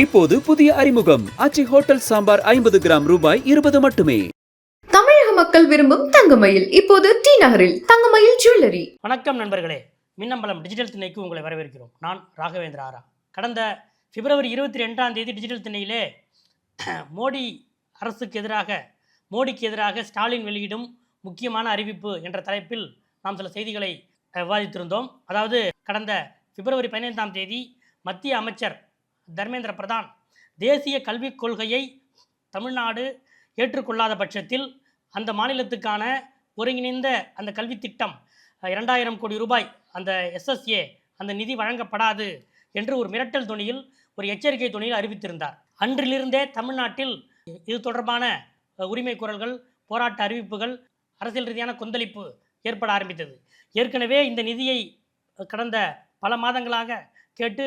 இப்போது புதிய அறிமுகம். ஆச்சி ஹோட்டல் சாம்பார் ஐம்பது கிராம் ரூபாய் இருபது மட்டுமே. தமிழக மக்கள் விரும்பும் தங்கமயில். இப்போது டி நகரில் தங்கமயில் ஜுவல்லரி. வணக்கம் நண்பர்களே. மின்னம்பலம் டிஜிட்டல் திணைக்கு உங்களை வரவேற்கிறோம். நான் ராகவேந்திர ஆரா. கடந்த பிப்ரவரி இருபத்தி ரெண்டாம் தேதி டிஜிட்டல் திணையிலே மோடி அரசுக்கு எதிராக மோடிக்கு எதிராக ஸ்டாலின் வெளியிடும் முக்கியமான அறிவிப்பு என்ற தலைப்பில் நாம் சில செய்திகளை விவாதித்திருந்தோம். அதாவது கடந்த பிப்ரவரி பதினைந்தாம் தேதி மத்திய அமைச்சர் தர்மேந்திர பிரதான் தேசிய கல்விக் கொள்கையை தமிழ்நாடு ஏற்றுக்கொள்ளாத பட்சத்தில் அந்த மாநிலத்துக்கான ஒருங்கிணைந்த அந்த கல்வி திட்டம் இரண்டாயிரம் கோடி ரூபாய் அந்த எஸ்எஸ்ஏ அந்த நிதி வழங்கப்படாது என்று ஒரு மிரட்டல் துணியில் ஒரு எச்சரிக்கை துணியில் அறிவித்திருந்தார். அன்றிலிருந்தே தமிழ்நாட்டில் இது தொடர்பான உரிமை குரல்கள் போராட்ட அறிவிப்புகள் அரசியல் ரீதியான கொந்தளிப்பு ஏற்பட ஆரம்பித்தது. ஏற்கனவே இந்த நிதியை கடந்த பல மாதங்களாக கேட்டு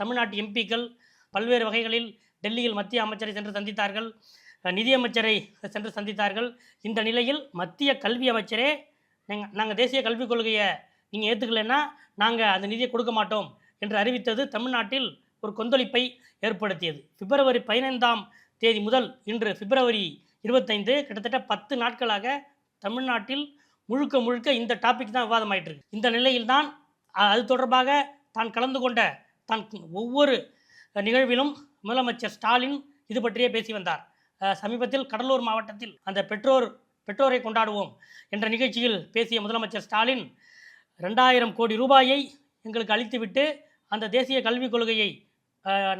தமிழ்நாட்டு எம்பிக்கள் பல்வேறு வகைகளில் டெல்லியில் மத்திய அமைச்சரை சென்று சந்தித்தார்கள். நிதியமைச்சரை சென்று சந்தித்தார்கள். இந்த நிலையில் மத்திய கல்வி அமைச்சரே நாங்கள் தேசிய கல்விக் கொள்கையை நீங்கள் ஏற்றுக்கலைன்னா நாங்கள் அந்த நிதியை கொடுக்க மாட்டோம் என்று அறிவித்தது தமிழ்நாட்டில் ஒரு கொந்தளிப்பை ஏற்படுத்தியது. பிப்ரவரி பதினைந்தாம் தேதி முதல் இன்று பிப்ரவரி இருபத்தைந்து கிட்டத்தட்ட பத்து நாட்களாக தமிழ்நாட்டில் முழுக்க முழுக்க இந்த டாபிக் தான் விவாதமாயிட்டு இருக்கு. இந்த நிலையில்தான் அது தொடர்பாக தான் கலந்து கொண்ட தான் ஒவ்வொரு நிகழ்விலும் முதலமைச்சர் ஸ்டாலின் இது பற்றியே பேசி வந்தார். சமீபத்தில் கடலூர் மாவட்டத்தில் அந்த பெற்றோர் பெற்றோரை கொண்டாடுவோம் என்ற நிகழ்ச்சியில் பேசிய முதலமைச்சர் ஸ்டாலின் ரெண்டாயிரம் கோடி ரூபாயை எங்களுக்கு அளித்துவிட்டு அந்த தேசிய கல்விக் கொள்கையை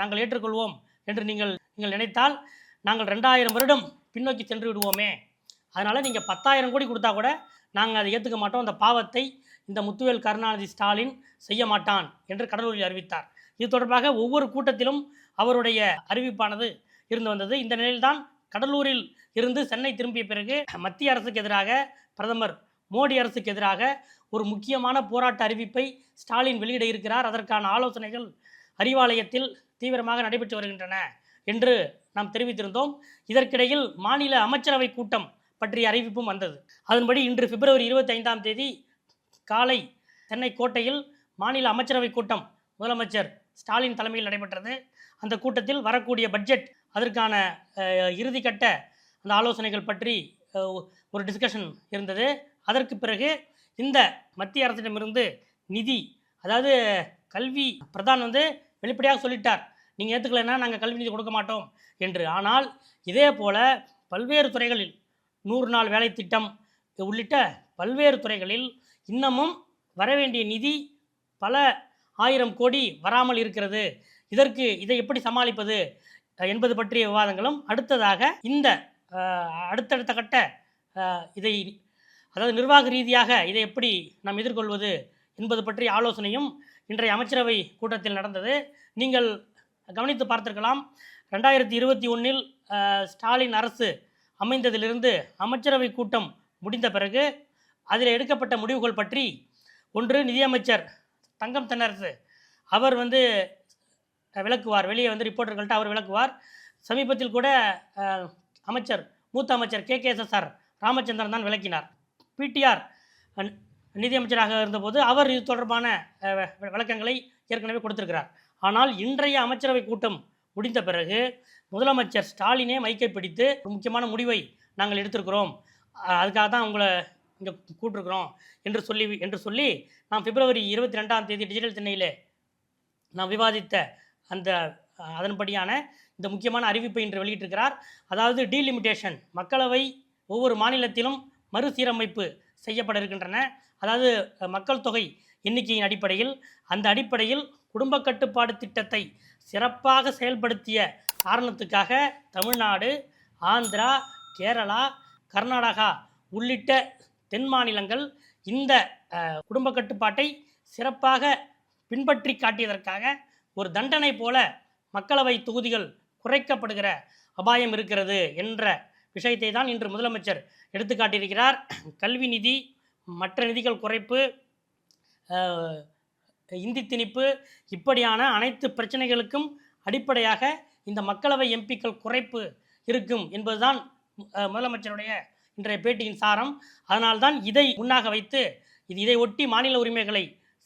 நாங்கள் ஏற்றுக்கொள்வோம் என்று நீங்கள் நீங்கள் நினைத்தால் நாங்கள் ரெண்டாயிரம் வருடம் பின்னோக்கி சென்று விடுவோமே. அதனால் நீங்கள் பத்தாயிரம் கோடி கொடுத்தா கூட நாங்கள் அதை ஏற்றுக்க மாட்டோம். அந்த பாவத்தை இந்த முத்துவேல் கருணாநிதி ஸ்டாலின் செய்ய மாட்டான் என்று கடலூரில் அறிவித்தார். இது தொடர்பாக ஒவ்வொரு கூட்டத்திலும் அவருடைய அறிவிப்பானது இருந்து வந்தது. இந்த நிலையில்தான் கடலூரில் இருந்து சென்னை திரும்பிய பிறகு மத்திய அரசுக்கு எதிராக பிரதமர் மோடி அரசுக்கு எதிராக ஒரு முக்கியமான போராட்ட அறிவிப்பை ஸ்டாலின் வெளியிட இருக்கிறார். அதற்கான ஆலோசனைகள் அறிவாலயத்தில் தீவிரமாக நடைபெற்று வருகின்றன என்று நாம் தெரிவித்திருந்தோம். இதற்கிடையில் மாநில அமைச்சரவை கூட்டம் பற்றிய அறிவிப்பும் வந்தது. அதன்படி இன்று பிப்ரவரி இருபத்தி ஐந்தாம் தேதி காலை சென்னை கோட்டையில் மாநில அமைச்சரவை கூட்டம். முதலமைச்சர் ஸ்டாலின் தலைமையில் நடைபெற்றது. அந்த கூட்டத்தில் வரக்கூடிய பட்ஜெட் அதற்கான இறுதிக்கட்ட அந்த ஆலோசனைகள் பற்றி ஒரு டிஸ்கஷன் இருந்தது. அதற்கு பிறகு இந்த மத்திய அரசிடமிருந்து நிதி அதாவது கல்வி பிரதான் வந்து வெளிப்படையாக சொல்லிட்டார். நீங்கள் ஏற்றுக்கலைன்னா நாங்கள் கல்வி நிதி கொடுக்க மாட்டோம் என்று. ஆனால் இதே போல பல்வேறு துறைகளில் நூறு நாள் வேலை திட்டம் உள்ளிட்ட பல்வேறு துறைகளில் இன்னமும் வரவேண்டிய நிதி பல ஆயிரம் கோடி வராமல் இருக்கிறது. இதற்கு இதை எப்படி சமாளிப்பது என்பது பற்றிய விவாதங்களும் அடுத்ததாக இந்த அடுத்தடுத்த கட்ட இதை அதாவது நிர்வாக ரீதியாக இதை எப்படி நாம் எதிர்கொள்வது என்பது பற்றிய ஆலோசனையும் இன்றைய அமைச்சரவை கூட்டத்தில் நடந்தது. நீங்கள் கவனித்து பார்த்திருக்கலாம் ரெண்டாயிரத்தி இருபத்தி ஒன்றில் ஸ்டாலின் அரசு அமைந்ததிலிருந்து அமைச்சரவை கூட்டம் முடிந்த பிறகு அதில் எடுக்கப்பட்ட முடிவுகள் பற்றி ஒன்று நிதியமைச்சர் தங்கம் தென்னரசு. அவர் வந்து விளக்குவார். வெளியே வந்து ரிப்போர்ட்டர்கள்ட்ட அவர் விளக்குவார். சமீபத்தில் கூட அமைச்சர் மூத்த அமைச்சர் கே. கேஎஸ்எஸ்ஆர் ராமச்சந்திரன் தான் விளக்கினார். பிடிஆர் நிதியமைச்சராக இருந்தபோது அவர் இது தொடர்பான விளக்கங்களை ஏற்கனவே கொடுத்திருக்கிறார். ஆனால் இன்றைய அமைச்சரவை கூட்டம் முடிந்த பிறகு முதலமைச்சர் ஸ்டாலினே மைக்கை பிடித்து முக்கியமான முடிவை நாங்கள் எடுத்திருக்கிறோம். அதுக்காக தான் உங்களை இங்கே கூட்டிருக்கிறோம் என்று சொல்லி என்று சொல்லி நாம் பிப்ரவரி இருபத்தி ரெண்டாம் தேதி டிஜிட்டல் சென்னையில் நாம் விவாதித்த அந்த அதன்படியான இந்த முக்கியமான அறிவிப்பை இன்று வெளியிட்டிருக்கிறார். அதாவது டீலிமிட்டேஷன் மக்களவை ஒவ்வொரு மாநிலத்திலும் மறுசீரமைப்பு செய்யப்பட இருக்கின்றன. அதாவது மக்கள் தொகை எண்ணிக்கையின் அடிப்படையில் அந்த அடிப்படையில் குடும்ப கட்டுப்பாடு திட்டத்தை சிறப்பாக செயல்படுத்திய காரணத்துக்காக தமிழ்நாடு ஆந்திரா கேரளா கர்நாடகா உள்ளிட்ட தென் மாநிலங்கள் இந்த குடும்ப கட்டுப்பாட்டை சிறப்பாக பின்பற்றி காட்டியதற்காக ஒரு தண்டனை போல மக்களவை தொகுதிகள் குறைக்கப்படுகிற அபாயம் இருக்கிறது என்ற விஷயத்தை தான் இன்று முதலமைச்சர் எடுத்து காட்டியிருக்கிறார் கல்வி நிதி மற்ற நிதிகள் குறைப்பு இந்தி திணிப்பு இப்படியான அனைத்து பிரச்சனைகளுக்கும் அடிப்படையாக இந்த மக்களவை எம்பிக்கள் குறைப்பு இருக்கும் என்பதுதான் முதலமைச்சருடைய இன்றைய பேட்டியின் சாரம். அதனால்தான் இதை முன்னாக வைத்து இது இதை ஒட்டி மாநில உரிமைகளை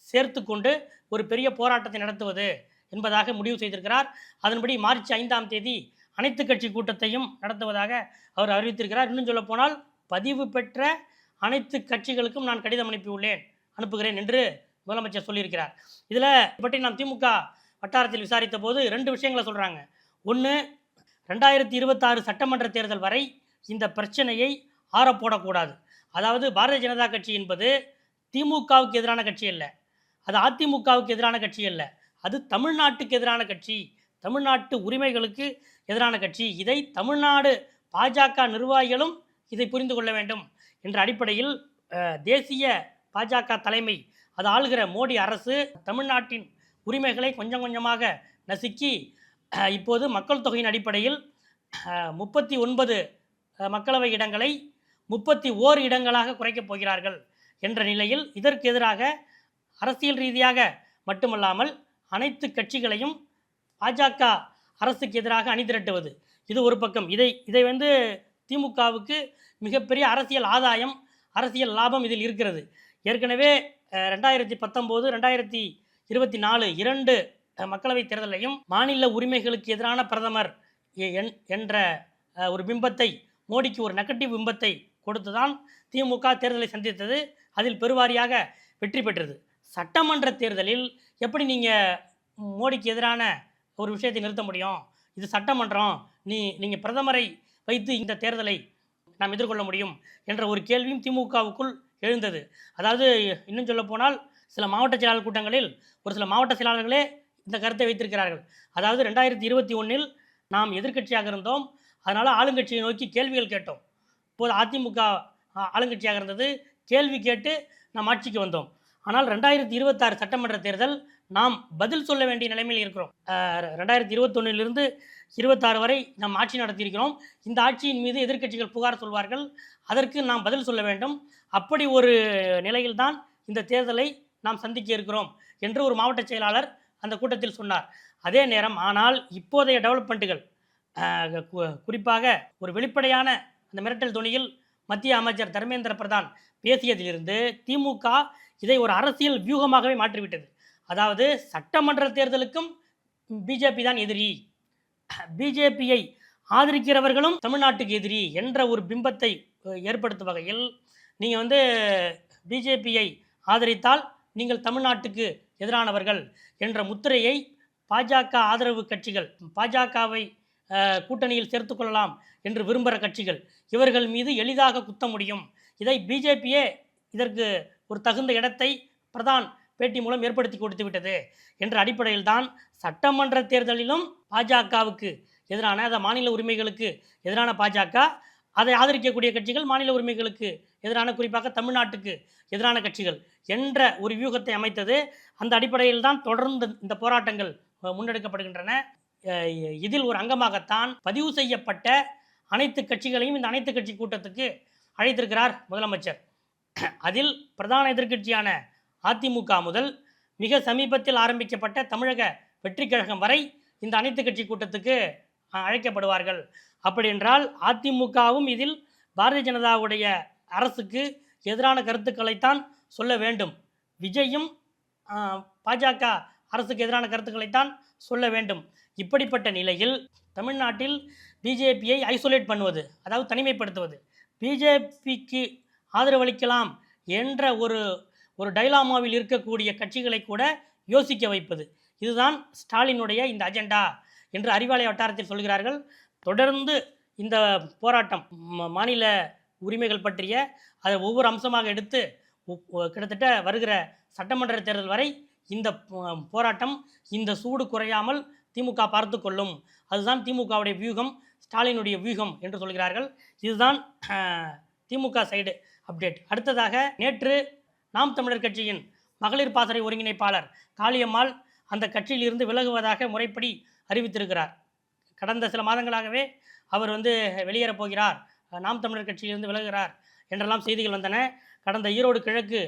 சேர்த்து கொண்டு ஒரு பெரிய போராட்டத்தை நடத்துவது என்பதாக முடிவு செய்திருக்கிறார். அதன்படி மார்ச் ஐந்தாம் தேதி அனைத்து கட்சி கூட்டத்தையும் நடத்துவதாக அவர் அறிவித்திருக்கிறார். இன்னும் சொல்லப்போனால் பதிவு பெற்ற அனைத்து கட்சிகளுக்கும் நான் கடிதம் அனுப்பியுள்ளேன் அனுப்புகிறேன் என்று முதலமைச்சர் சொல்லியிருக்கிறார். இதில் பற்றி நாம் திமுக வட்டாரத்தில் விசாரித்த போது ரெண்டு விஷயங்களை சொல்கிறாங்க ஒன்று ரெண்டாயிரத்தி இருபத்தாறு சட்டமன்ற தேர்தல் வரை இந்த பிரச்சனையை ஆறப்போடக்கூடாது அதாவது பாரதிய ஜனதா கட்சி என்பது திமுகவுக்கு எதிரான கட்சி அல்ல. அது அதிமுகவுக்கு எதிரான கட்சி அல்ல. அது தமிழ்நாட்டுக்கு எதிரான கட்சி. தமிழ்நாட்டு உரிமைகளுக்கு எதிரான கட்சி. இதை தமிழ்நாடு பாஜக நிர்வாகிகளும் இதை புரிந்து கொள்ள வேண்டும் என்ற அடிப்படையில் தேசிய பாஜக தலைமை அது ஆளுகிற மோடி அரசு தமிழ்நாட்டின் உரிமைகளை கொஞ்சம் கொஞ்சமாக நசுக்கி இப்போது மக்கள் தொகையின் அடிப்படையில் முப்பத்தி ஒன்பது மக்களவை இடங்களை முப்பத்தி ஓர் இடங்களாக குறைக்கப் போகிறார்கள் என்ற நிலையில் இதற்கு எதிராக அரசியல் ரீதியாக மட்டுமல்லாமல் அனைத்து கட்சிகளையும் பாஜக அரசுக்கு எதிராக அணிதிரட்டுவது இது ஒரு பக்கம். இதை இதை வந்து திமுகவுக்கு மிகப்பெரிய அரசியல் ஆதாயம் அரசியல் லாபம் இதில் இருக்கிறது. ஏற்கனவே ரெண்டாயிரத்தி பத்தொம்போது ரெண்டாயிரத்தி இருபத்தி நாலு இரண்டு மக்களவைத் தேர்தலையும் மாநில உரிமைகளுக்கு எதிரான பிரதமர் எ- என்- என்ற ஒரு பிம்பத்தை மோடிக்கு ஒரு நெகட்டிவ் பிம்பத்தை கொடுத்துதான் திமுக தேர்தலை சந்தித்தது. அதில் பெருவாரியாக வெற்றி பெற்றது. சட்டமன்ற தேர்தலில் எப்படி நீங்கள் மோடிக்கு எதிரான ஒரு விஷயத்தை நிறுத்த முடியும்? இது சட்டமன்றம். நீ நீங்கள் பிரதமரை வைத்து இந்த தேர்தலை நாம் எதிர்கொள்ள முடியும் என்ற ஒரு கேள்வியும் திமுகவுக்குள் எழுந்தது. அதாவது இன்னும் சொல்ல போனால் சில மாவட்ட செயலாளர் கூட்டங்களில் ஒரு சில மாவட்ட செயலாளர்களே இந்த கருத்தை வைத்திருக்கிறார்கள். அதாவது ரெண்டாயிரத்தி இருபத்தி ஒன்றில் நாம் எதிர்க்கட்சியாக இருந்தோம். அதனால் ஆளுங்கட்சியை நோக்கி கேள்விகள் கேட்டோம். இப்போது அதிமுக ஆளுங்கட்சியாக இருந்தது. கேள்வி கேட்டு நாம் ஆட்சிக்கு வந்தோம். ஆனால் ரெண்டாயிரத்தி இருபத்தாறு சட்டமன்ற தேர்தல் நாம் பதில் சொல்ல வேண்டிய நிலைமையில் இருக்கிறோம். ரெண்டாயிரத்தி இருபத்தொன்னிலிருந்து இருபத்தாறு வரை நாம் ஆட்சி நடத்தியிருக்கிறோம். இந்த ஆட்சியின் மீது எதிர்க்கட்சிகள் புகார் சொல்வார்கள். அதற்கு நாம் பதில் சொல்ல வேண்டும். அப்படி ஒரு நிலையில்தான் இந்த தேர்தலை நாம் சந்திக்க இருக்கிறோம் என்று ஒரு மாவட்ட செயலாளர் அந்த கூட்டத்தில் சொன்னார். அதே நேரம் ஆனால் இப்போதைய டெவலப்மெண்ட்டுகள் கு- குறிப்பாக ஒரு வெளிப்படையான அந்த மிரட்டல் துணியில் மத்திய அமைச்சர் தர்மேந்திர பிரதான் பேசியதிலிருந்து திமுக இதை ஒரு அரசியல் வியூகமாகவே மாற்றிவிட்டது. அதாவது சட்டமன்ற தேர்தலுக்கும் பிஜேபி தான் எதிரி. பிஜேபியை ஆதரிக்கிறவர்களும் தமிழ்நாட்டுக்கு எதிரி என்ற ஒரு பிம்பத்தை ஏற்படுத்தும் வகையில் நீங்கள் வந்து பிஜேபியை ஆதரித்தால் நீங்கள் தமிழ்நாட்டுக்கு எதிரானவர்கள் என்ற முத்திரையை பாஜக ஆதரவு கட்சிகள் பாஜகவை கூட்டணியில் சேர்த்துக்கொள்ளலாம் என்று விரும்புகிற கட்சிகள். இவர்கள் மீது எளிதாக குத்த முடியும். இதை பிஜேபியே இதற்கு ஒரு தகுந்த இடத்தை பிரதான் பேட்டி மூலம் ஏற்படுத்தி கொடுத்து விட்டது என்ற அடிப்படையில் தான் சட்டமன்ற தேர்தலிலும் பாஜகவுக்கு எதிரான அந்த மாநில உரிமைகளுக்கு எதிரான பாஜக அதை ஆதரிக்கக்கூடிய கட்சிகள் மாநில உரிமைகளுக்கு எதிரான குறிப்பாக தமிழ்நாட்டுக்கு எதிரான கட்சிகள் என்ற ஒரு வியூகத்தை அமைத்தது. அந்த அடிப்படையில் தான் தொடர்ந்து இந்த போராட்டங்கள் முன்னெடுக்கப்படுகின்றன. இதில் ஒரு அங்கமாகத்தான் பதிவு செய்யப்பட்ட அனைத்து கட்சிகளையும் இந்த அனைத்து கட்சி கூட்டத்துக்கு அழைத்திருக்கிறார் முதலமைச்சர். அதில் பிரதான எதிர்க்கட்சியான அதிமுக முதல் மிக சமீபத்தில் ஆரம்பிக்கப்பட்ட தமிழக வெற்றி கழகம் வரை இந்த அனைத்து கட்சி கூட்டத்துக்கு அழைக்கப்படுவார்கள். அப்படி என்றால் அதிமுகவும் இதில் பாரதிய ஜனதாவுடைய அரசுக்கு எதிரான கருத்துக்களைத்தான் சொல்ல வேண்டும். விஜயும் பாஜக அரசுக்கு எதிரான கருத்துக்களைத்தான் சொல்ல வேண்டும். இப்படிப்பட்ட நிலையில் தமிழ்நாட்டில் பிஜேபியை ஐசோலேட் பண்ணுவது அதாவது தனிமைப்படுத்துவது பிஜேபிக்கு ஆதரவளிக்கலாம் என்ற ஒரு ஒரு டைலாமாவில் இருக்கக்கூடிய கட்சிகளை கூட யோசிக்க வைப்பது. இதுதான் ஸ்டாலினுடைய இந்த அஜெண்டா என்று அறிவாலய வட்டாரத்தில் சொல்கிறார்கள். தொடர்ந்து இந்த போராட்டம் மாநில உரிமைகள் பற்றிய அதை ஒவ்வொரு அம்சமாக எடுத்து கிட்டத்தட்ட வருகிற சட்டமன்ற தேர்தல் வரை இந்த போராட்டம் இந்த சூடு குறையாமல் திமுக பார்த்து கொள்ளும். அதுதான் திமுகவுடைய வியூகம் ஸ்டாலினுடைய வியூகம் என்று சொல்கிறார்கள். இதுதான் திமுக சைடு அப்டேட். அடுத்ததாக நேற்று நாம் தமிழர் கட்சியின் மகளிர் பாசறை ஒருங்கிணைப்பாளர் காளியம்மாள் அந்த கட்சியிலிருந்து விலகுவதாக முறைப்படி அறிவித்திருக்கிறார். கடந்த சில மாதங்களாகவே அவர் வந்து வெளியேறப் போகிறார். நாம் தமிழர் கட்சியிலிருந்து விலகுகிறார் என்றெல்லாம் செய்திகள் வந்தன. கடந்த ஈரோடு கிழக்கு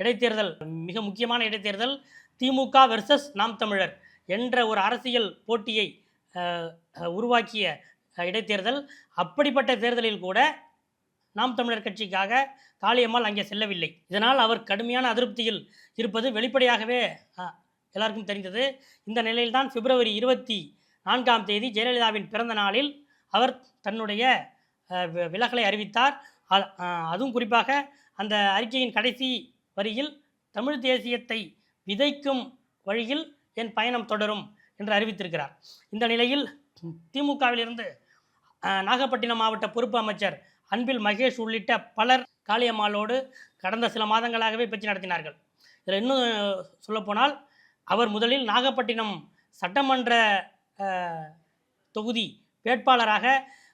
இடைத்தேர்தல் மிக முக்கியமான இடைத்தேர்தல் திமுக வெர்சஸ் நாம் தமிழர். என்ற ஒரு அரசியல் போட்டியை உருவாக்கிய இடைத்தேர்தல். அப்படிப்பட்ட தேர்தலில் கூட நாம் தமிழர் கட்சிக்காக காளியம்மாள் அங்கே செல்லவில்லை. இதனால் அவர் கடுமையான அதிருப்தியில் இருப்பது வெளிப்படையாகவே எல்லாருக்கும் தெரிந்தது. இந்த நிலையில்தான் பிப்ரவரி இருபத்தி நான்காம் தேதி ஜெயலலிதாவின் பிறந்த நாளில் அவர் தன்னுடைய விலகலை அறிவித்தார். அதுவும் குறிப்பாக அந்த அறிக்கையின் கடைசி வரியில் தமிழ் தேசியத்தை விதைக்கும் வழியில் என் பயணம் தொடரும் என்று அறிவித்திருக்கிறார். இந்த நிலையில் திமுகவிலிருந்து நாகப்பட்டினம் மாவட்ட பொறுப்பு அமைச்சர் அன்பில் மகேஷ் உள்ளிட்ட பலர் காளியம்மாளோடு கடந்த சில மாதங்களாகவே பேச்சு நடத்தினார்கள். இதில் இன்னும் சொல்லப்போனால் அவர் முதலில் நாகப்பட்டினம் சட்டமன்ற தொகுதி வேட்பாளராக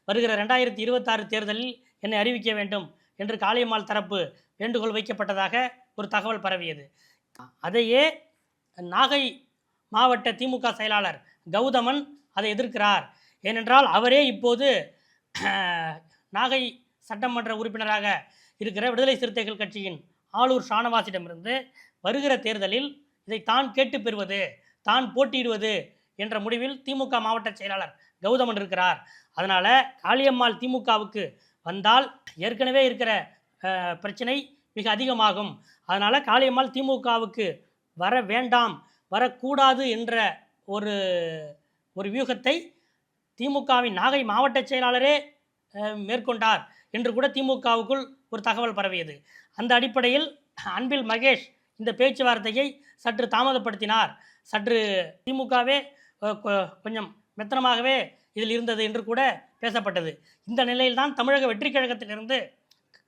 வருகிற ரெண்டாயிரத்தி இருபத்தாறு தேர்தலில் என்னை அறிவிக்க வேண்டும் என்று காளியம்மாள் தரப்பு வேண்டுகோள் வைக்கப்பட்டதாக ஒரு தகவல் பரவியது. அதையே நாகை மாவட்ட திமுக செயலாளர் கௌதமன் அதை எதிர்க்கிறார். ஏனென்றால் அவரே இப்போது நாகை சட்டமன்ற உறுப்பினராக இருக்கிற விடுதலை சிறுத்தைகள் கட்சியின் ஆளூர் ஷானவாசிடமிருந்து வருகிற தேர்தலில் இதை தான் கேட்டு பெறுவது தான் போட்டியிடுவது என்ற முடிவில் திமுக மாவட்ட செயலாளர் கௌதமன் இருக்கிறார். அதனால் காளியம்மாள் திமுகவுக்கு வந்தால் ஏற்கனவே இருக்கிற பிரச்சனை மிக அதிகமாகும். அதனால் காளியம்மாள் திமுகவுக்கு வர வேண்டாம் வரக்கூடாது என்ற ஒரு ஒரு வியூகத்தை திமுகவின் நாகை மாவட்ட செயலாளரே மேற்கொண்டார் என்று கூட திமுகவுக்குள் ஒரு தகவல் பரவியது. அந்த அடிப்படையில் அன்பில் மகேஷ் இந்த பேச்சுவார்த்தையை சற்று தாமதப்படுத்தினார். சற்று திமுகவே கொ- கொஞ்சம் மெத்தனமாகவே இதில் இருந்தது என்று கூட பேசப்பட்டது. இந்த நிலையில்தான் தமிழக வெற்றி கழகத்திலிருந்து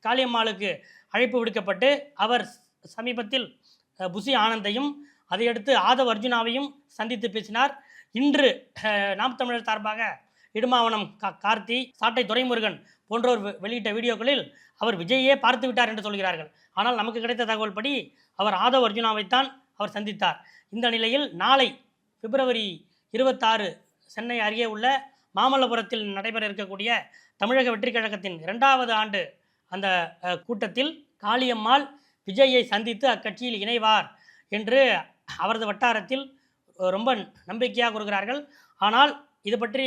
காளியம்மாளுக்கு அழைப்பு விடுக்கப்பட்டு அவர் சமீபத்தில் புசி ஆனந்தையும் அதையடுத்து ஆதவ் அர்ஜுனாவையும் சந்தித்து பேசினார். இன்று நாம் தமிழர் சார்பாக இடுமாவனம் கா கார்த்தி சாட்டை துரைமுருகன் போன்றோர் வெளியிட்ட வீடியோக்களில் அவர் விஜயே பார்த்து விட்டார் என்று சொல்கிறார்கள். ஆனால் நமக்கு கிடைத்த தகவல் படி அவர் ஆதவ் அர்ஜுனாவைத்தான் அவர் சந்தித்தார். இந்த நிலையில் நாளை பிப்ரவரி இருபத்தாறு சென்னை அருகே உள்ள மாமல்லபுரத்தில் நடைபெற இருக்கக்கூடிய தமிழக வெற்றிக் கழகத்தின் இரண்டாவது ஆண்டு அந்த கூட்டத்தில் காளியம்மாள் விஜயை சந்தித்து அக்கட்சியில் இணைவார் என்று அவரது வட்டாரத்தில் ரொம்ப நம்பிக்கையாக கொடுக்கிறார்கள் ஆனால் இது பற்றி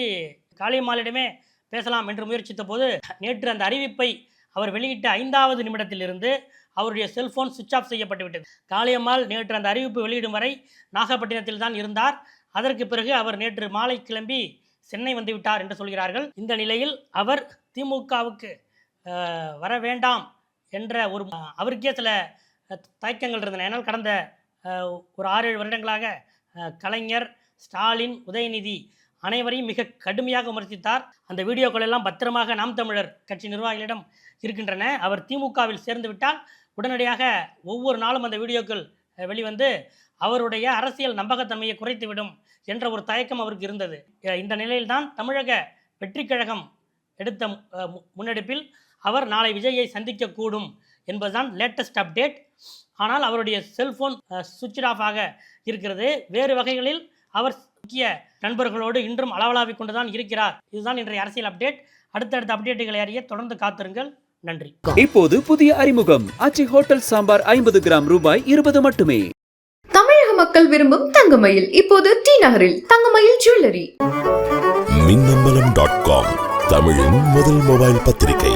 காளியம்மாளிடமே பேசலாம் என்று முயற்சித்த போது நேற்று அந்த அறிவிப்பை அவர் வெளியிட்ட ஐந்தாவது நிமிடத்திலிருந்து அவருடைய செல்போன் சுவிட்ச் ஆஃப் செய்யப்பட்டுவிட்டது. காளியம்மாள் நேற்று அந்த அறிவிப்பு வெளியிடும் வரை நாகப்பட்டினத்தில் தான் இருந்தார். அதற்கு பிறகு அவர் நேற்று மாலை கிளம்பி சென்னை வந்து விட்டார் என்று சொல்கிறார்கள். இந்த நிலையில் அவர் திமுகவுக்கு வர வேண்டாம் என்ற ஒரு அவருக்கே சில தயக்கங்கள் இருந்தன. ஏன்னால் கடந்த ஒரு ஆறு ஏழு வருடங்களாக கலைஞர் ஸ்டாலின் உதயநிதி அனைவரையும் மிக கடுமையாக விமர்சித்தார். அந்த வீடியோக்கள் எல்லாம் பத்திரமாக நாம் தமிழர் கட்சி நிர்வாகிகளிடம் இருக்கின்றன. அவர் திமுகவில் சேர்ந்து விட்டால் உடனடியாக ஒவ்வொரு நாளும் அந்த வீடியோக்கள் வெளிவந்து அவருடைய அரசியல் நம்பகத்தன்மையை குறைத்துவிடும் என்ற ஒரு தயக்கம் அவருக்கு இருந்தது. இந்த நிலையில்தான் தமிழக வெற்றிக்கழகம் எடுத்த மு- முன்னெடுப்பில் அவர் நாளை விஜயை சந்திக்கக்கூடும் என்பதுதான் லேட்டஸ்ட் அப்டேட் ஆனால் அவருடைய செல்போன் சுவிட்ச் ஆஃப் ஆக இருக்கிறது. வேறு வகைகளில் அவர் முக்கிய நண்பர்களோடு இன்றும் அளவலாவிக் கொண்டுதான் இருக்கிறார். இதுதான் இன்றைய அரசியல் அப்டேட் அடுத்தடுத்த அப்டேட்டுகளை அறிய தொடர்ந்து காத்திருங்கள். நன்றி. இப்போது புதிய அறிமுகம். ஆச்சி ஹோட்டல் சாம்பார் ஐம்பது கிராம் ரூபாய் இருபது மட்டுமே. தமிழக மக்கள் விரும்பும் தங்கமயில். இப்போது டி நகரில் Thangamayil jewellery. Minnambalam dot com தமிழின் முதல் மொபைல் பத்திரிகை.